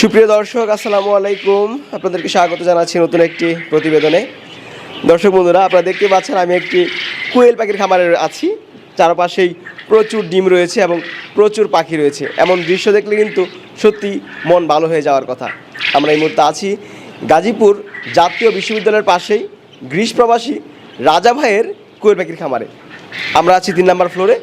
সুপ্রিয় দর্শক, আসসালামু আলাইকুম। আপনাদেরকে স্বাগত জানাচ্ছি নতুন একটি প্রতিবেদনে। দর্শক বন্ধুরা, আপনারা দেখতে পাচ্ছেন আমি একটি কুয়েল পাখির খামারে আছি। চারপাশেই প্রচুর ডিম রয়েছে এবং প্রচুর পাখি রয়েছে। এমন দৃশ্য দেখলে কিন্তু সত্যি মন ভালো হয়ে যাওয়ার কথা। আমরা এই মুহূর্তে আছি গাজীপুর জাতীয় বিশ্ববিদ্যালয়ের পাশেই গ্রীষ্ম প্রবাসী রাজা ভাইয়ের কুয়েল পাখির খামারে। আমরা আছি তিন নাম্বার ফ্লোরে।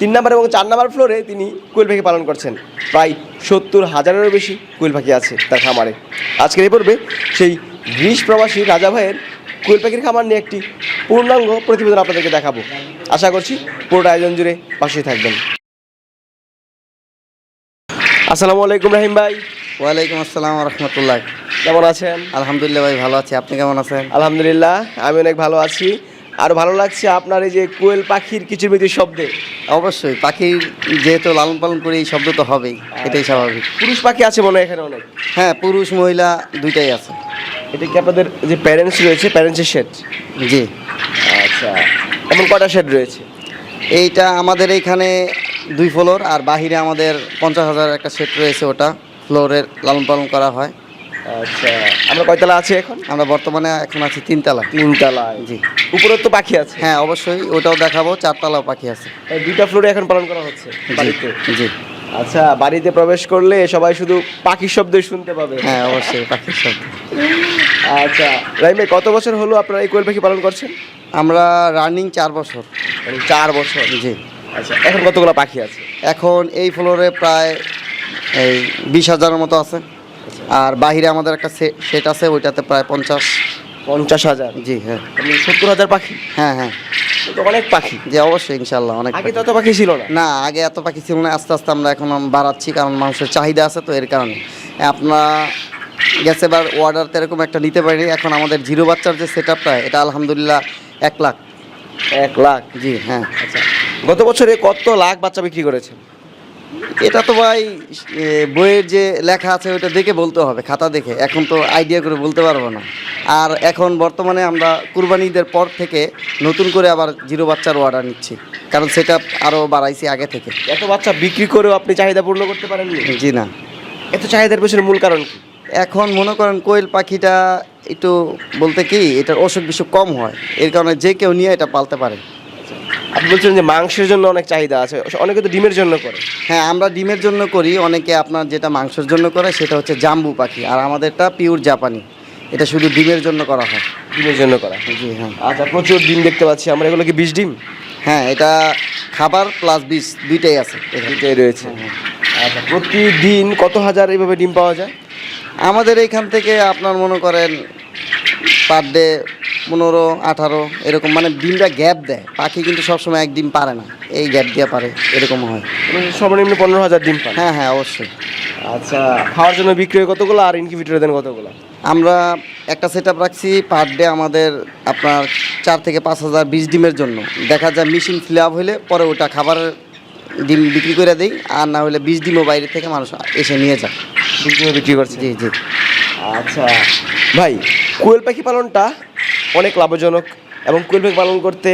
তিন নাম্বার এবং চার নাম্বার ফ্লোরে তিনি কুয়েল পাখি পালন করছেন। প্রায় সত্তর হাজারেরও বেশি কুয়েল পাখি আছে তার খামারে। আজকের এই পর্বে সেই গ্রীষ প্রবাসী রাজা ভাইয়ের কুয়েল পাখির খামার নিয়ে একটি পূর্ণাঙ্গ প্রতিবেদন আপনাদেরকে দেখাবো। আশা করছি পুরোটা আয়োজন জুড়ে পাশেই থাকবেন। আসসালামু আলাইকুম রাহিম ভাই। ওয়ালাইকুম আসসালাম রহমতুল্লাহ। কেমন আছেন? আলহামদুলিল্লাহ ভাই ভালো আছি। আপনি কেমন আছেন? আলহামদুলিল্লাহ আমি অনেক ভালো আছি। আর ভালো লাগছে আপনার এই যে কোয়েল পাখির কিছু কিচিরমিচির শব্দে। অবশ্যই পাখির যেহেতু লালন পালন করি এই শব্দ তো হবেই এটাই স্বাভাবিক। পুরুষ পাখি আছে মনে হয় এখানে অনেক? হ্যাঁ পুরুষ মহিলা দুইটাই আছে। এটা কি আপনাদের যে প্যারেন্টস রয়েছে প্যারেন্টসের শেড জি। আচ্ছা এমন কটা শেড রয়েছে? এইটা আমাদের এইখানে দুই ফ্লোর আর বাহিরে আমাদের পঞ্চাশ হাজার একটা সেট রয়েছে ওটা ফ্লোরের লালন পালন করা হয়। আচ্ছা। আমরা কয়তলা আছি এখন? আমরা বর্তমানে এখন আছি তিনতলা। তিনতলায় জি। উপরেও তো পাখি আছে? হ্যাঁ অবশ্যই। ওটাও দেখাবো। চারতলাও পাখি আছে। এই দুইটা ফ্লোরে এখন পালন করা হচ্ছে বাড়িতে? জি। আচ্ছা বাড়িতে প্রবেশ করলে সবাই শুধু পাখির শব্দই শুনতে পাবে? হ্যাঁ অবশ্যই পাখির শব্দ। আচ্ছা রাইম ভাই কত বছর হলো আপনারা এই কোয়েল পাখি পালন করছেন? আমরা রানিং চার বছর। মানে চার বছর? জি। আচ্ছা এখন কতগুলো পাখি আছে? এখন এই ফ্লোরে প্রায় এই বিশ হাজারের মতো আছে। আর বাহিরে আমাদের একটা সেট আছে ওইটাতে প্রায় পঞ্চাশ পঞ্চাশ হাজার? জি হ্যাঁ। সত্তর হাজার পাখি? হ্যাঁ হ্যাঁ। তো অনেক পাখি। জি অবশ্যই ইনশাল্লাহ অনেক আগে পাখি। তত পাখি ছিল না। না আগে এত পাখি ছিল না আস্তে আস্তে আমরা এখন বাড়াচ্ছি কারণ মানুষের চাহিদা আছে তো এর কারণে। আপনার গেছে এবার অর্ডার তো এরকম একটা নিতে পারিনি এখন আমাদের জিরো বাচ্চার যে সেট আপটা এটা আলহামদুলিল্লাহ এক লাখ। এক লাখ? জি হ্যাঁ। আচ্ছা। গত বছরে কত লাখ বাচ্চা বিক্রি করেছেন? এটা তো ভাই বইয়ের যে লেখা আছে ওটা দেখে বলতে হবে খাতা দেখে। এখন তো আইডিয়া করে বলতে পারব না। আর এখন বর্তমানে আমরা কুরবানি ঈদের পর থেকে নতুন করে আবার জিরো বাচ্চার অর্ডার নিচ্ছি। কারণ সেটা আরও বাড়াইছি আগে থেকে। এত বাচ্চা বিক্রি করেও আপনি চাহিদা পূর্ণ করতে পারেননি? জি না। এত চাহিদার পেছনে মূল কারণ কি? এখন মনে করেন কোয়েল পাখিটা একটু বলতে কি এটার অসুখ বিসুখ কম হয়। এর কারণে যে কেউ নিয়ে এটা পালতে পারে। আপনি বলছেন যে মাংসের জন্য অনেক চাহিদা আছে অনেকে তো ডিমের জন্য করে। হ্যাঁ আমরা ডিমের জন্য করি অনেকে আপনার যেটা মাংসের জন্য করে সেটা হচ্ছে জাম্বু পাখি আর আমাদেরটা পিওর জাপানি। এটা শুধু ডিমের জন্য করা হয়। ডিমের জন্য করা জি হ্যাঁ। আচ্ছা প্রচুর ডিম দেখতে পাচ্ছি আমরা এগুলো কি বিষ ডিম? হ্যাঁ এটা খাবার প্লাস বিষ দুইটাই আছে। এখানে। দুইটাই রয়েছে। আচ্ছা প্রতিদিন কত হাজার এইভাবে ডিম পাওয়া যায়? আমাদের এইখান থেকে আপনার মনে করেন পার ডে পনেরো আঠারো এরকম মানে ডিমটা গ্যাপ দেয়। পাখি কিন্তু সবসময় এক ডিম পারে না। এই গ্যাপ দিয়ে পারে এরকম হয়। মানে সর্বনিম্ন পনেরো হাজার ডিম পান হ্যাঁ হ্যাঁ অবশ্যই। আচ্ছা খাওয়ার জন্য বিক্রি কতগুলো আর ইনকিউবেটরে দেন কতগুলো? আমরা একটা সেট আপ রাখছি পার ডে আমাদের আপনার চার থেকে পাঁচ হাজার বিশ ডিমের জন্য। দেখা যায় মেশিন ফিল আপ হলে পরে ওটা খাবারের ডিম বিক্রি করে দিই আর না হলে বিশ ডিমও বাইরে থেকে মানুষ এসে নিয়ে যায়। বিশ বিক্রি করছে। জি জি। আচ্ছা। ভাই কোয়েল পাখি পালনটা অনেক লাভজনক এবং কোয়েল পাখি পালন করতে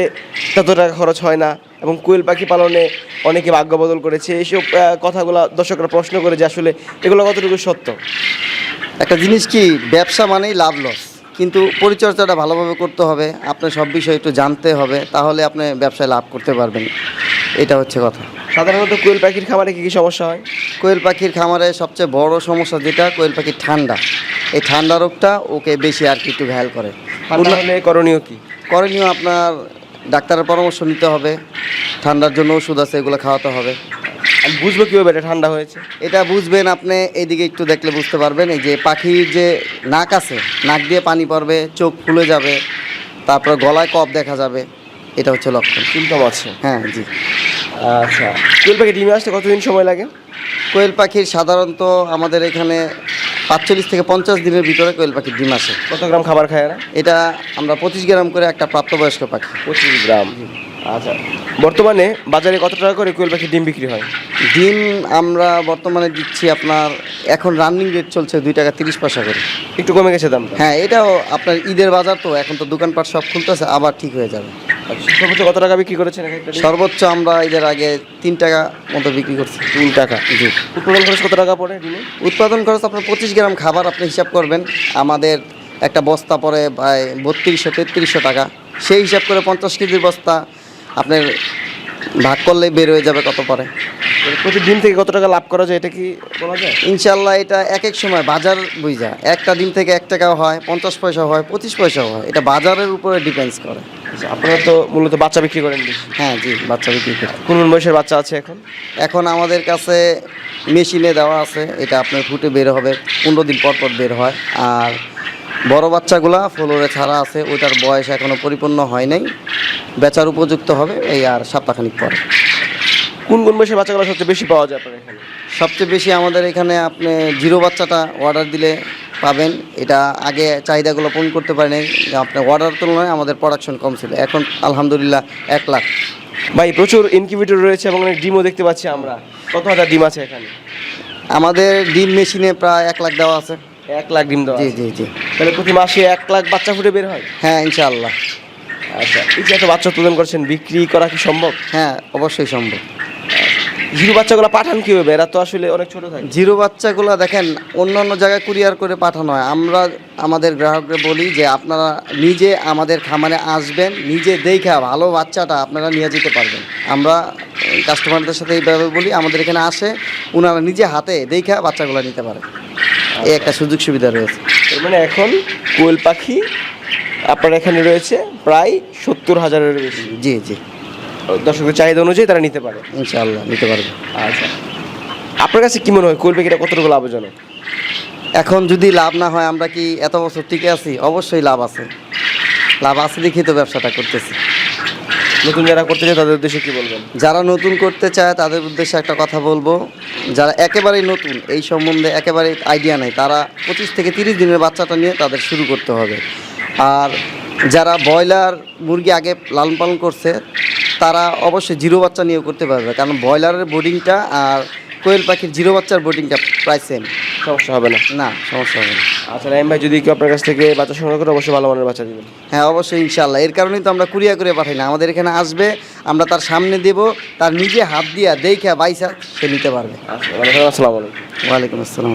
তত টাকা খরচ হয় না এবং কোয়েল পাখি পালনে অনেকে ভাগ্য বদল করেছে। এইসব কথাগুলো দর্শকরা প্রশ্ন করে যে আসলে এগুলো কতটুকু সত্য? একটা জিনিস কি ব্যবসা মানেই লাভ লস কিন্তু পরিচর্যাটা ভালোভাবে করতে হবে আপনার সব বিষয় একটু জানতে হবে তাহলে আপনি ব্যবসায় লাভ করতে পারবেন। এটা হচ্ছে কথা। সাধারণত কোয়েল পাখির খামারে কী কী সমস্যা হয়? কোয়েল পাখির খামারে সবচেয়ে বড় সমস্যা যেটা কোয়েল পাখির ঠান্ডা। এই ঠান্ডা রোগটা ওকে বেশি আর কি একটু ঘায়াল করে। হলে করণীয় কি? করণীয় আপনার ডাক্তারের পরামর্শ নিতে হবে ঠান্ডার জন্য ওষুধ আছে এগুলো খাওয়াতে হবে। আমি বুঝব কীভাবে এটা ঠান্ডা হয়েছে? এটা বুঝবেন আপনি এইদিকে একটু দেখলে বুঝতে পারবেন এই যে পাখির যে নাক আছে নাক দিয়ে পানি পড়বে চোখ ফুলে যাবে তারপর গলায় কপ দেখা যাবে এটা হচ্ছে লক্ষণ। সিমটম আছে? হ্যাঁ জি। আচ্ছা। কোয়েল পাখি ডিমে আসতে কতদিন সময় লাগে? কোয়েল পাখির সাধারণত আমাদের এখানে পাঁচচল্লিশ থেকে পঞ্চাশ দিনের ভিতরে কোয়েল পাখির ডিম আসে। কত গ্রাম খাবার খায় এরা? এটা আমরা পঁচিশ গ্রাম করে একটা প্রাপ্তবয়স্ক পাখি। পঁচিশ গ্রাম। আচ্ছা। বর্তমানে বাজারে কত টাকা করে কোয়েল পাখির ডিম বিক্রি হয়? ডিম আমরা বর্তমানে দিচ্ছি আপনার এখন রানিং রেট চলছে দুই টাকা তিরিশ পয়সা করে। একটু কমে গেছে দাম হ্যাঁ এটাও আপনার ঈদের বাজার তো এখন তো দোকানপাট সব খুলতেছে আবার ঠিক হয়ে যাবে। সর্বোচ্চ কত টাকা বিক্রি করেছেন? সর্বোচ্চ আমরা এদের আগে তিন টাকা মতো বিক্রি করছি তিন টাকা জি। উৎপাদন খরচ কত টাকা পড়ে উৎপাদন খরচ আপনার পঁচিশ গ্রাম খাবার আপনি হিসাব করবেন আমাদের একটা বস্তা পরে প্রায় বত্রিশশো তেত্রিশশো টাকা। সেই হিসাব করে পঞ্চাশ কেজির বস্তা আপনার ভাগ করলেই বের হয়ে যাবে কত পরে প্রতি ডিম থেকে কত টাকা লাভ করা যায় এটা কি বলা যায়? ইনশাল্লাহ এটা এক এক সময় বাজার বুঝা একটা ডিম থেকে এক টাকাও হয় পঞ্চাশ পয়সা হয় পঁচিশ পয়সাও হয়। এটা বাজারের উপরে ডিপেন্ডস করে। আচ্ছা, আপনারা তো মূলত বাচ্চা বিক্রি করেন বেশি। হ্যাঁ জি বাচ্চা বিক্রি করি। কোন কোন বয়সের বাচ্চা আছে এখন? এখন আমাদের কাছে মেশিনে দেওয়া আছে। এটা আপনার ফুটে বের হবে পনেরো দিন পর পর বের হয়। আর বড় বাচ্চাগুলা ফ্লোরে ছাড়া আছে ওইটার বয়স এখনও পরিপূর্ণ হয় নাই। বেচার উপযুক্ত হবে এই আর সপ্তাহখানিক পরে। কোন কোন বয়সের বাচ্চাগুলো সবচেয়ে বেশি পাওয়া যায় আপনার এখানে? সবচেয়ে বেশি আমাদের এখানে আপনি জিরো বাচ্চাটা অর্ডার দিলে পাবেন। এটা আগে চাহিদাগুলো পূরণ করতে পারেনি। আপনার অর্ডার তুলনায় আমাদের প্রোডাকশন কম ছিল। এখন আলহামদুলিল্লাহ এক লাখ। ভাই প্রচুর ইনকিউবেটর রয়েছে এবং অনেক ডিমও দেখতে পাচ্ছি আমরা। কত হাজার ডিম আছে এখানে? আমাদের ডিম মেশিনে প্রায় এক লাখ দেওয়া আছে। এক লাখ ডিম দেওয়া জি জি জি। তাহলে প্রতি মাসে এক লাখ বাচ্চা ফুটে বের হয়? হ্যাঁ ইনশাআল্লাহ। আচ্ছা এই যে এত বাচ্চা উৎপাদন করছেন বিক্রি করা কি সম্ভব? হ্যাঁ অবশ্যই সম্ভব। জিরো বাচ্চাগুলো পাঠান কি হবে এরা তো আসলে অনেক ছোট থাকে। জিরো বাচ্চাগুলো দেখেন অন্য অন্য জায়গায় কুরিয়ার করে পাঠানো হয়। আমরা আমাদের গ্রাহকদের বলি যে আপনারা নিজে আমাদের খামারে আসবেন নিজে দেখা ভালো বাচ্চাটা আপনারা নিয়ে যেতে পারবেন। আমরা কাস্টমারদের সাথে এইভাবে বলি আমাদের এখানে আসে ওনারা নিজে হাতে দেখা বাচ্চাগুলো নিতে পারে। এই একটা সুযোগ সুবিধা রয়েছে। তার মানে এখন কোয়েল পাখি আপনার এখানে রয়েছে প্রায় সত্তর হাজারের বেশি। জি জি। দর্শকের চাহিদা অনুযায়ী তারা নিতে পারে। ইনশাআল্লাহ নিতে পারবে। আচ্ছা। আপনার কাছে কি মনে হয় কোয়েল পাখিটা কতটুকু লাভজনক? এখন যদি লাভ না হয় আমরা কি এত বছর টিকে আছি? অবশ্যই লাভ আছে। লাভ আছে দেখি তো ব্যবসাটা করতেছি। নতুন যারা করতে চায় তাদের উদ্দেশ্যে কি বলবেন? যারা নতুন করতে চায় তাদের উদ্দেশ্যে একটা কথা বলব। যারা একেবারেই নতুন এই সম্বন্ধে একেবারে আইডিয়া নেই তারা পঁচিশ থেকে তিরিশ দিনের বাচ্চাটা নিয়ে তাদের শুরু করতে হবে। আর যারা ব্রয়লার মুরগি আগে লালন পালন করছে তারা অবশ্যই জিরো বাচ্চা নিয়েও করতে পারবে কারণ ব্রয়লারের বোর্ডিংটা আর কোয়েল পাখির জিরো বাচ্চার বোর্ডিংটা প্রায় সেম সমস্যা হবে না? না সমস্যা হবে না। আচ্ছা রাইম ভাই যদি কেউ আপনার কাছ থেকে বাচ্চা সংগ্রহ করে অবশ্যই ভালো মানের বাচ্চা দিবেন হ্যাঁ অবশ্যই ইনশাল্লাহ এর কারণেই তো আমরা কুরিয়া করে পাঠাই না। আমাদের এখানে আসবে আমরা তার সামনে দেব তার নিজে হাত দিয়া দেখা বাইসা সে নিতে পারবে। আচ্ছা আসসালামু আলাইকুম। ওয়ালাইকুম আসসালাম।